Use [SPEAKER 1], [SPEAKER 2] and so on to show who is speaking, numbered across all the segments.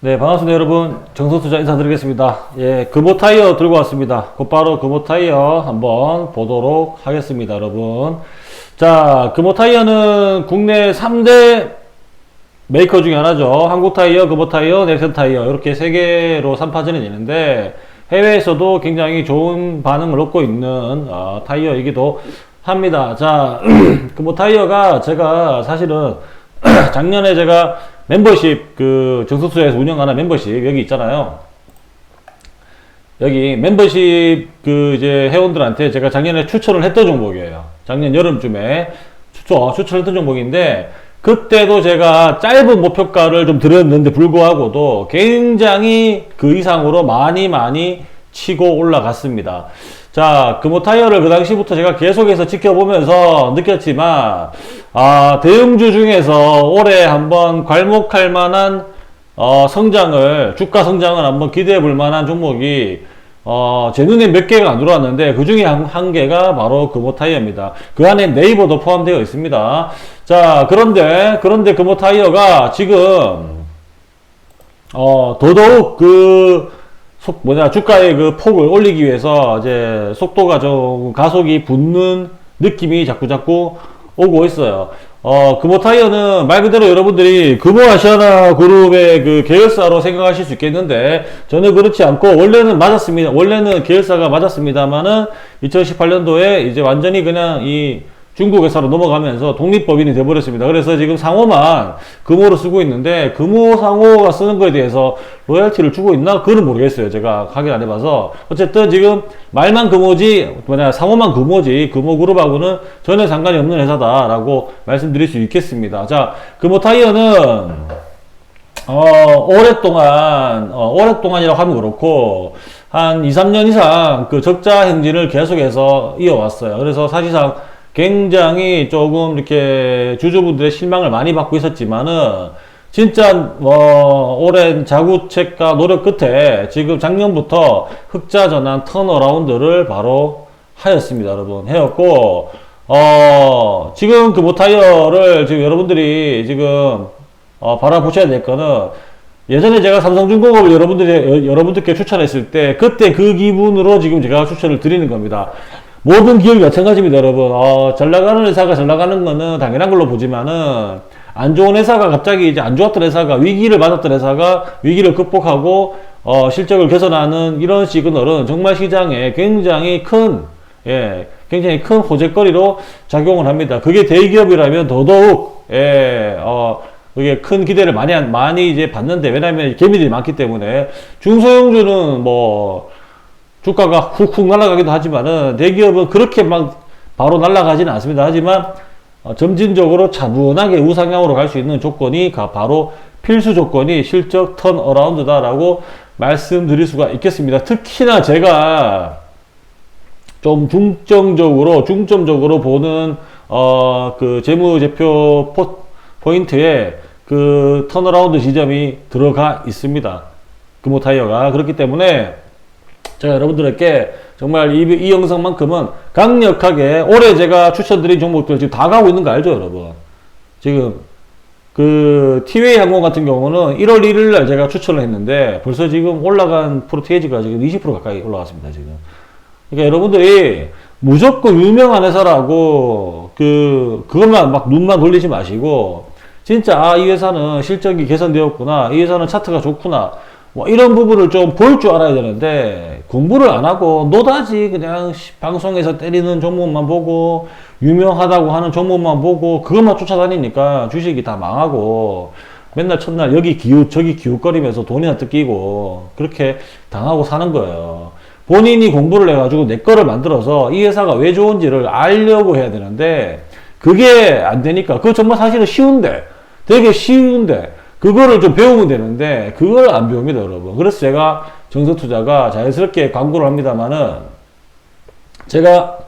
[SPEAKER 1] 네, 반갑습니다, 여러분. 정성투자 인사드리겠습니다. 예, 금호 타이어 들고 왔습니다. 곧바로 금호 타이어 한번 보도록 하겠습니다, 여러분. 자, 금호 타이어는 국내 3대 메이커 중에 하나죠. 한국 타이어, 금호 타이어, 넥센 타이어. 이렇게 세 개로 3파전이 되는데, 해외에서도 굉장히 좋은 반응을 얻고 있는 어, 타이어이기도 합니다. 자, 금호 타이어가 제가 사실은 작년에 제가 멤버십 그 정석수에서 운영하는 멤버십 여기 있잖아요. 여기 멤버십 그 이제 회원들한테 제가 작년에 추천을 했던 종목이에요. 작년 여름쯤에 추천 추천했던 종목인데 그때도 제가 짧은 목표가를 좀 드렸는데 불구하고도 굉장히 그 이상으로 많이 많이 치고 올라갔습니다. 자, 금호 타이어를 그 당시부터 제가 계속해서 지켜보면서 느꼈지만, 아, 대형주 중에서 올해 한번 괄목할 만한, 어, 성장을, 주가 성장을 한번 기대해 볼 만한 종목이, 어, 제 눈에 몇 개가 안 들어왔는데, 그 중에 한, 한 개가 바로 금호 타이어입니다. 그 안에 네이버도 포함되어 있습니다. 자, 그런데, 그런데 금호 타이어가 지금, 어, 더더욱 그, 속, 뭐냐, 주가의 그 폭을 올리기 위해서 이제 속도가 좀 가속이 붙는 느낌이 자꾸 자꾸 오고 있어요. 어, 금호 타이어는 말 그대로 여러분들이 금호 아시아나 그룹의 그 계열사로 생각하실 수 있겠는데 저는 그렇지 않고 원래는 맞았습니다. 원래는 계열사가 맞았습니다만은 2018년도에 이제 완전히 그냥 이 중국 회사로 넘어가면서 독립법인이 돼버렸습니다. 그래서 지금 상호만 금호로 쓰고 있는데 금호 상호가 쓰는 거에 대해서 로열티를 주고 있나? 그건 모르겠어요. 제가 확인 안 해봐서. 어쨌든 지금 말만 금호지, 뭐냐, 상호만 금호지, 금호그룹하고는 전혀 상관이 없는 회사다라고 말씀드릴 수 있겠습니다. 자, 금호 타이어는 어, 오랫동안, 어, 오랫동안이라고 하면 그렇고, 한 2, 3년 이상 그 적자 행진을 계속해서 이어왔어요. 그래서 사실상 굉장히 조금 이렇게 주주분들의 실망을 많이 받고 있었지만은, 진짜, 뭐, 오랜 자구책과 노력 끝에 지금 작년부터 흑자 전환 턴어라운드를 바로 하였습니다, 여러분. 해였고, 어, 지금 그 모타이어를 지금 여러분들이 지금 어, 바라보셔야 될 거는 예전에 제가 삼성중공업을 여러분들이, 여, 여러분들께 추천했을 때 그때 그 기분으로 지금 제가 추천을 드리는 겁니다. 모든 기업이 마찬가지입니다, 여러분. 어, 잘 나가는 회사가 잘 나가는 거는 당연한 걸로 보지만은 안 좋은 회사가 갑자기 이제 안 좋았던 회사가 위기를 맞았던 회사가 위기를 극복하고 어, 실적을 개선하는 이런 시그널은 정말 시장에 굉장히 큰 예, 굉장히 큰 호재거리로 작용을 합니다. 그게 대기업이라면 더더욱 예, 어, 그게 큰 기대를 많이 한- 많이 이제 받는데 왜냐하면 개미들이 많기 때문에 중소형주는 뭐 주가가 훅훅 날아가기도 하지만은 대기업은 그렇게 막 바로 날아가지는 않습니다. 하지만 어, 점진적으로 차분하게 우상향으로 갈 수 있는 조건이 가- 바로 필수 조건이 실적 턴 어라운드다라고 말씀드릴 수가 있겠습니다. 특히나 제가 좀 중점적으로 중점적으로 보는 어 그 재무제표 포, 포인트에 그 턴어라운드 지점이 들어가 있습니다. 금호 타이어가 그렇기 때문에 제가 여러분들에게 정말 이, 이 영상만큼은 강력하게 올해 제가 추천드린 종목들 지금 다 가고 있는 거 알죠, 여러분? 지금 그 티웨이 항공 같은 경우는 1월 1일 날 제가 추천을 했는데 벌써 지금 올라간 프로테이지가 지금 20% 가까이 올라갔습니다, 지금. 그러니까 여러분들이 무조건 유명한 회사라고 그 그것만 막 눈만 돌리지 마시고 진짜 아 이 회사는 실적이 개선되었구나 이 회사는 차트가 좋구나 뭐 이런 부분을 좀 볼 줄 알아야 되는데 공부를 안 하고 노다지 그냥 시- 방송에서 때리는 종목만 보고 유명하다고 하는 종목만 보고 그것만 쫓아다니니까 주식이 다 망하고 맨날 첫날 여기 기웃 저기 기웃거리면서 돈이나 뜯기고 그렇게 당하고 사는 거예요. 본인이 공부를 해가지고 내 거를 만들어서 이 회사가 왜 좋은지를 알려고 해야 되는데 그게 안 되니까 그거 정말 사실은 쉬운데 되게 쉬운데 그거를 좀 배우면 되는데 그걸 안 배웁니다 여러분 그래서 제가 정서투자가 자연스럽게 광고를 합니다만은 제가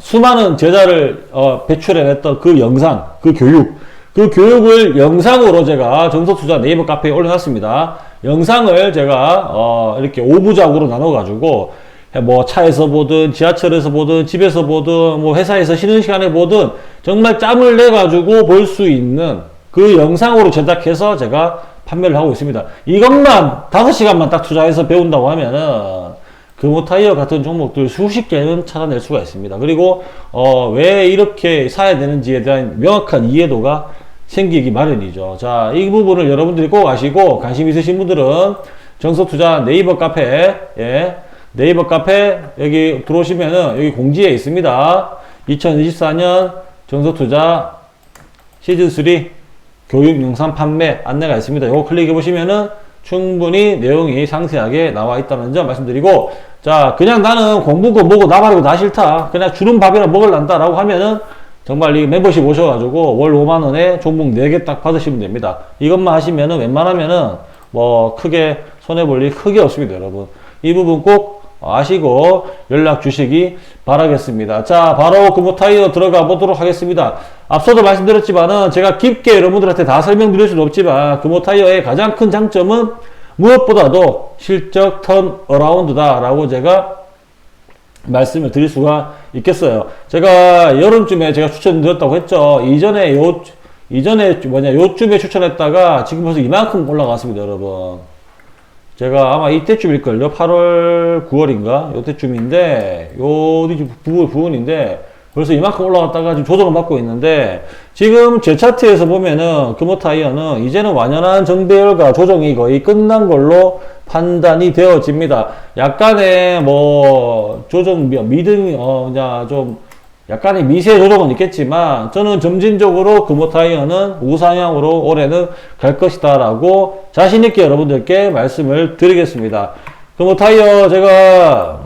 [SPEAKER 1] 수많은 제자를 어, 배출해냈던 그 영상, 그 교육, 그 교육을 영상으로 제가 정서투자 네이버 카페에 올려놨습니다. 영상을 제가 어, 이렇게 5부작으로 나눠 가지고 뭐 차에서 보든 지하철에서 보든 집에서 보든 뭐 회사에서 쉬는 시간에 보든 정말 짬을 내 가지고 볼 수 있는 그 영상으로 제작해서 제가 판매를 하고 있습니다. 이것만 5시간만 딱 투자해서 배운다고 하면은 금호타이어 같은 종목들 수십 개는 찾아낼 수가 있습니다. 그리고 어, 왜 이렇게 사야 되는지에 대한 명확한 이해도가 생기기 마련이죠. 자, 이 부분을 여러분들이 꼭 아시고 관심 있으신 분들은 정서투자 네이버 카페, 예, 네이버 카페 여기 들어오시면은 여기 공지에 있습니다. 2024년 정서투자 시즌 3 교육 영상 판매 안내가 있습니다. 이거 클릭해 보시면은 충분히 내용이 상세하게 나와 있다는 점 말씀드리고 자 그냥 나는 공부고 뭐고 나발이고 나 싫다. 그냥 주는 밥이나 먹을란다 라고 하면은 정말 이 멤버십 오셔가지고 월 5만원에 종목 4개 딱 받으시면 됩니다. 이것만 하시면은 웬만하면은 뭐 크게 손해볼 일 크게 없습니다 여러분. 이 부분 꼭 아시고 연락 주시기 바라겠습니다. 자, 바로 금호 타이어 들어가 보도록 하겠습니다. 앞서도 말씀드렸지만은 제가 깊게 여러분들한테 다 설명드릴 수는 없지만 금호 타이어의 가장 큰 장점은 무엇보다도 실적 턴 어라운드다라고 제가 말씀을 드릴 수가 있겠어요. 제가 여름쯤에 제가 추천드렸다고 했죠. 이전에 요 이전에 뭐냐 요쯤에 추천했다가 지금 벌써 이만큼 올라갔습니다, 여러분. 제가 아마 이때쯤일걸요. 8월, 9월인가? 요때쯤인데, 요 부분, 부분인데, 벌써 이만큼 올라갔다가 지금 조정을 받고 있는데, 지금 제 차트에서 보면은, 금호타이어는 이제는 완연한 정배열과 조정이 거의 끝난 걸로 판단이 되어집니다. 약간의 뭐, 조정, 미등, 어, 그냥 좀, 약간의 미세 조정은 있겠지만 저는 점진적으로 금호타이어는 우상향으로 올해는 갈 것이다 라고 자신있게 여러분들께 말씀을 드리겠습니다. 금호타이어 제가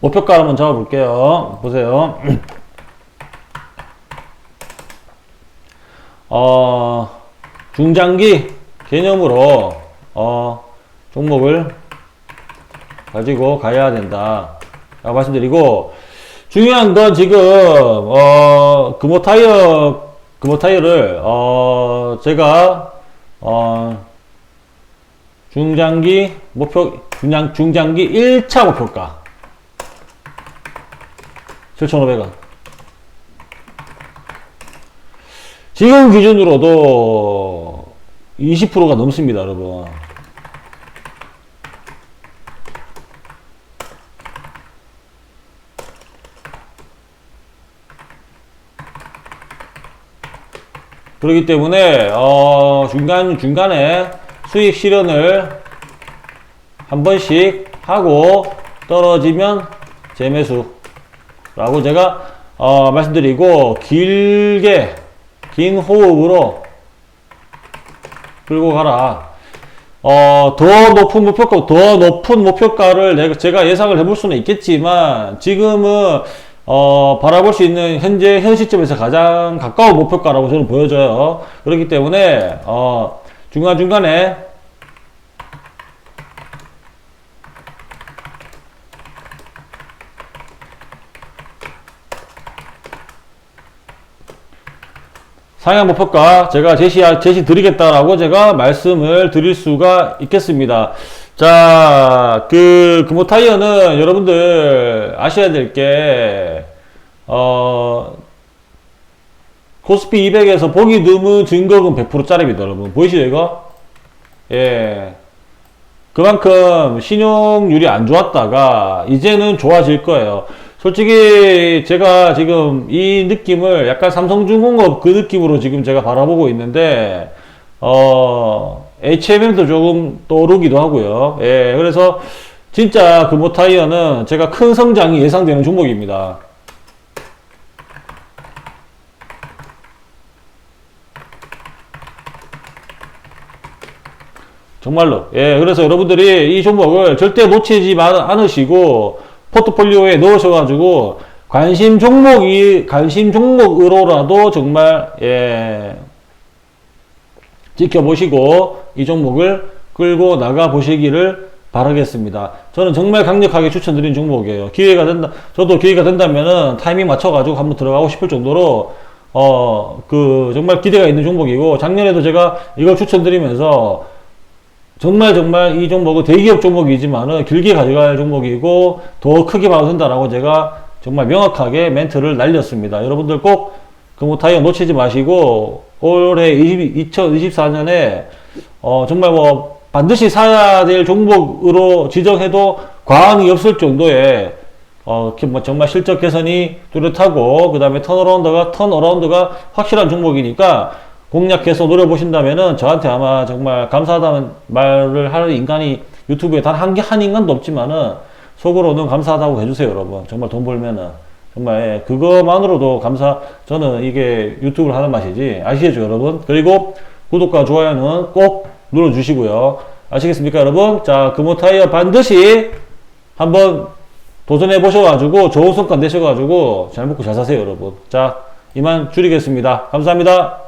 [SPEAKER 1] 목표가 한번 잡아볼게요. 보세요. 어, 중장기 개념으로 어, 종목을 가지고 가야 된다. 라고 말씀드리고 중요한 건 지금 어 금호 타이어 금호 타이어를 어 제가 어 중장기 목표 중장 중장기 1차 목표가 7,500원. 지금 기준으로도 20%가 넘습니다, 여러분. 그렇기 때문에 어 중간 중간에 수익 실현을 한 번씩 하고 떨어지면 재매수라고 제가 어 말씀드리고 길게 긴 호흡으로 끌고 가라. 어, 더 높은 목표가, 더 높은 목표가를 내가, 제가 예상을 해볼 수는 있겠지만, 지금은 어, 바라볼 수 있는 현재 현 시점에서 가장 가까운 목표가라고 저는 보여져요. 그렇기 때문에 어, 중간중간에 상향 목표가 제가 제시, 제시 드리겠다라고 제가 말씀을 드릴 수가 있겠습니다. 자, 그, 금호 타이어는 여러분들 아셔야 될 게, 어, 코스피 200에서 보기 드문 증거금 100%짜리입니다, 여러분. 보이시죠, 이거? 예. 그만큼 신용률이 안 좋았다가, 이제는 좋아질 거예요. 솔직히 제가 지금 이 느낌을 약간 삼성중공업 그 느낌으로 지금 제가 바라보고 있는데, 어, HMM도 조금 떠오르기도 하고요. 예, 그래서 진짜 금호 타이어는 제가 큰 성장이 예상되는 종목입니다. 정말로. 예, 그래서 여러분들이 이 종목을 절대 놓치지 않으시고 포트폴리오에 넣으셔가지고 관심 종목이, 관심 종목으로라도 정말, 예, 지켜보시고 이 종목을 끌고 나가 보시기를 바라겠습니다. 저는 정말 강력하게 추천드린 종목이에요. 기회가 된다, 저도 기회가 된다면은 타이밍 맞춰가지고 한번 들어가고 싶을 정도로 어, 그, 정말 기대가 있는 종목이고, 작년에도 제가 이걸 추천드리면서, 정말 정말 이 종목은 대기업 종목이지만은 길게 가져갈 종목이고, 더 크게 봐도 된다라고 제가 정말 명확하게 멘트를 날렸습니다. 여러분들 꼭 금호타이어 놓치지 마시고, 올해 2024년에 어, 정말 뭐 반드시 사야 될 종목으로 지정해도 과언이 없을 정도의 어, 뭐 정말 실적 개선이 뚜렷하고 그 다음에 턴어라운드가 턴어라운드가 확실한 종목이니까 공략해서 노려보신다면은 저한테 아마 정말 감사하다는 말을 할 인간이 유튜브에 단 한 개 한 인간도 없지만은 속으로는 감사하다고 해주세요 여러분. 정말 돈 벌면은. 정말 예, 그거만으로도 감사 저는 이게 유튜브를 하는 맛이지. 아시겠죠 여러분? 그리고 구독과 좋아요는 꼭 눌러주시고요. 아시겠습니까 여러분? 자 금호타이어 반드시 한번 도전해 보셔가지고 좋은 성과 내셔가지고 잘 먹고 잘 사세요 여러분. 자 이만 줄이겠습니다. 감사합니다